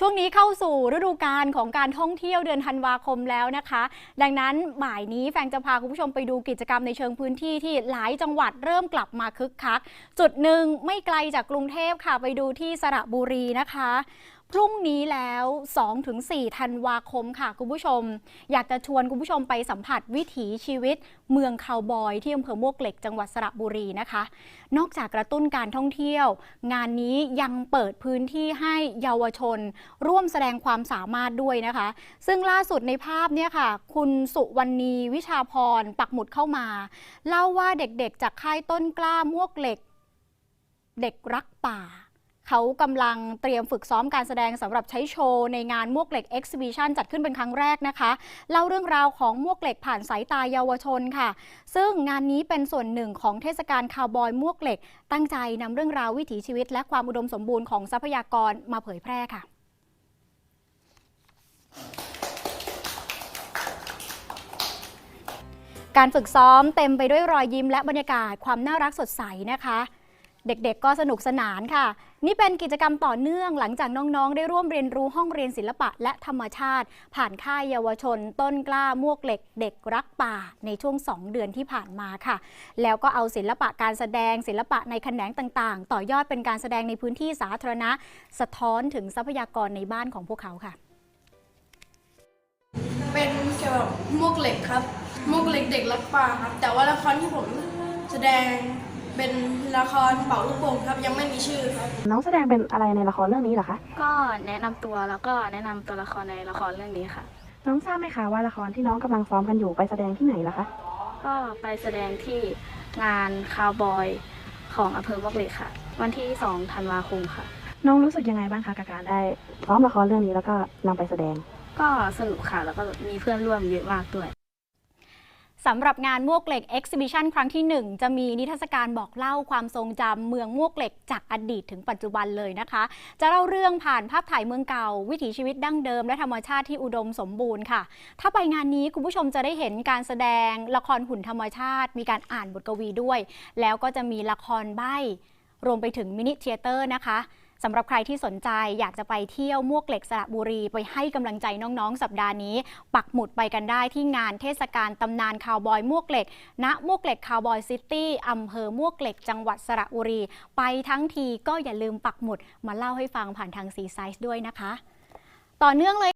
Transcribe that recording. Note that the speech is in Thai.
ช่วงนี้เข้าสู่ฤดูกาลของการท่องเที่ยวเดือนธันวาคมแล้วนะคะ ดังนั้นบ่ายนี้แฟงจะพาคุณผู้ชมไปดูกิจกรรมในเชิงพื้นที่ที่หลายจังหวัดเริ่มกลับมาคึกคัก จุดหนึ่งไม่ไกลจากกรุงเทพค่ะ ไปดูที่สระบุรีนะคะ พรุ่งนี้แล้ว 2-4 ธันวาคมค่ะคุณผู้ชม อยากจะชวนคุณผู้ชมไปสัมผัสวิถีชีวิต เมืองคาวบอย ที่อำเภอมวกเหล็กจังหวัดสระบุรีนะคะ นอกจากกระตุ้นการท่องเที่ยว งานนี้ยังเปิดพื้นที่ให้เยาวชน ร่วมแสดงความสามารถด้วยนะคะ ซึ่งล่าสุดในภาพเนี่ยค่ะ คุณสุวรรณีวิชาพรปักหมุดเข้ามา เล่าว่าเด็กๆ จากค่ายต้นกล้ามวกเหล็ก เด็กรักป่า เขากำลังเตรียมฝึกซ้อมการแสดงสำหรับใช้โชว์ ในงานมวกเหล็ก Exhibition จัดขึ้นเป็นครั้งแรกนะคะ เล่าเรื่องราวของมวกเหล็กผ่านสายตาเยาวชนค่ะ ซึ่งงานนี้เป็นส่วนหนึ่งของเทศกาลคาวบอยมวกเหล็ก ตั้งใจนำเรื่องราววิถีชีวิต และความอุดมสมบูรณ์ของทรัพยากรมาเผยแพร่ค่ะการฝึกซ้อมเต็มไปด้วยรอยยิ้มและบรรยากาศความน่ารักสดใสนะคะ เด็กๆ ก็สนุกสนานค่ะ นี่เป็นกิจกรรมต่อเนื่องหลังจากน้องๆ ได้ร่วมเรียนรู้ห้องเรียนศิลปะและธรรมชาติ ผ่านค่ายเยาวชน ต้นกล้ามวกเหล็ก เด็กรักป่าในช่วง 2 เดือนที่ผ่านมาค่ะ แล้วก็เอาศิลปะการแสดงศิลปะในแขนงต่างๆ ต่อยอดเป็นการแสดงในพื้นที่สาธารณะ สะท้อนถึงทรัพยากรในบ้านของพวกเขาค่ะ เป็นเกี่ยวกับมวกเหล็กครับมวกเหล็กเด็กรักป่าครับ แต่ว่าละครที่ผมแสดง เป็นละครเป่าลูกโป่งครับยังไม่มีชื่อครับน้องแสดงเป็นอะไรในละครเรื่องนี้เหรอคะ ก็แนะนำตัวแล้วก็แนะนำตัวละครในละครเรื่องนี้ค่ะ น้องทราบไหมคะว่าละครที่น้องกำลังซ้อมกันอยู่ไปแสดงที่ไหนเหรอคะ ก็ไปแสดงที่งานคาวบอยของอำเภอมวกเหล็กค่ะ วันที่2ธันวาคมค่ะ น้องรู้สึกยังไงบ้างคะกับการได้ซ้อมละครเรื่องนี้แล้วก็นำไปแสดง ก็สนุกค่ะแล้วก็มีเพื่อนร่วมเยอะมากด้วย สำหรับงานมวกเหล็ก Exhibition ครั้งที่ 1 จะมีนิทรรศการบอกเล่าความทรงจำเมืองมวกเหล็กจากอดีตถึงปัจจุบันเลยนะคะ จะเล่าเรื่องผ่านภาพถ่ายเมืองเก่า วิถีชีวิตดั้งเดิม และธรรมชาติที่อุดมสมบูรณ์ค่ะ ถ้าไปงานนี้คุณผู้ชมจะได้เห็นการแสดงละครหุ่นธรรมชาติ มีการอ่านบทกวีด้วย แล้วก็จะมีละครใบ้รวมไปถึงมินิเทเตอร์นะคะ สำหรับใครที่สนใจอยากจะไปเที่ยวมวกเหล็กสระบุรี ไปให้กำลังใจน้องๆ สัปดาห์นี้ ปักหมุดไปกันได้ที่งานเทศกาลตำนานคาวบอยมวกเหล็ก ณมวกเหล็กคาวบอยซิตี้อำเภอมวกเหล็กจังหวัดสระบุรี ไปทั้งทีก็อย่าลืมปักหมุดมาเล่าให้ฟังผ่านทางซีไซส์ด้วยนะคะ ต่อเนื่องเลย